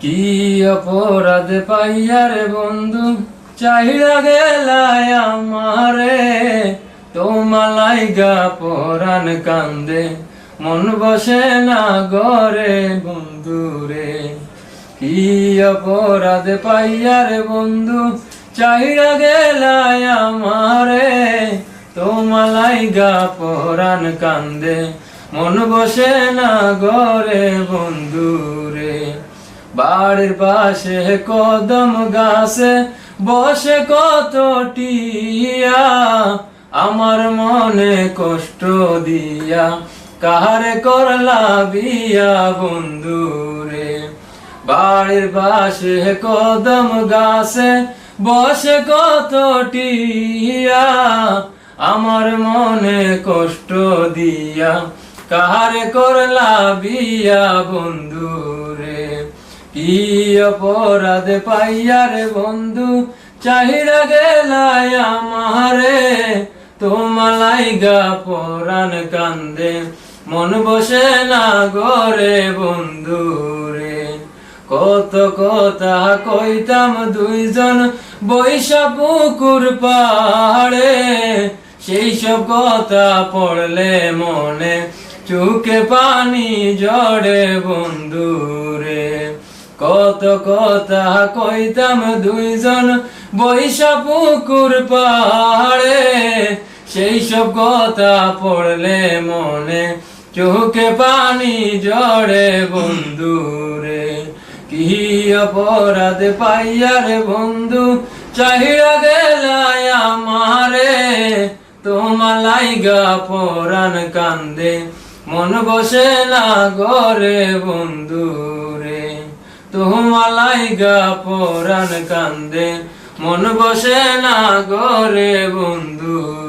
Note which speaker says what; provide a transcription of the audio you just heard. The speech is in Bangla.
Speaker 1: কি অপরাধ পাইয়ারে বন্ধু? চাহিদা গেলায় আমারে। তোমালাই গা পরাণ কান্দে। মন বসে না গরে বন্ধু রে। কি অপরাধ পাইয়ারে বন্ধু? চাহিদা গেলায় আমারে। তোমালাই গা পরাণ কান্দে। মন বসে না গরে বন্ধু বাড়ির পাশে কদম গাছে বসে কত টিয়া, আমার মনে কষ্ট দিয়া, কাহারে করলা বিয়া বন্ধু রে বাড়ির পাশে কদম গাছে বসে কত টিয়া, আমার মনে কষ্ট দিয়া, কাহারে করলা বিয়া বন্ধু কি অপরাধ পাইয়ারে বন্ধু? চাহিদা গেলায় আমারে। তোমালাই গা পরাণ কান্দে। মন বসে না গরে বন্ধু রে কত কথা কইতাম দুইজন বৈশা পুকুর পাহাড়ে। সেই সব কথা পড়লে মনে চুকে পানি জড়ে বন্ধু রে কত কথা কইতাম দুইজন বৈশা পুকুর পাহাড়ে। সেই সব কথা পড়লে মনে চোখে পানি জড়ে বন্ধু রে কি অপরাধ পাইয়ারে বন্ধু, চাহিয়া গেলায় আমারে। তোমালাই গা পরাণ কান্দে, মন বসে না গরে বন্ধু রে তোমালাই গা পরাণ কান্দে। মন বসে না গরে বন্ধু।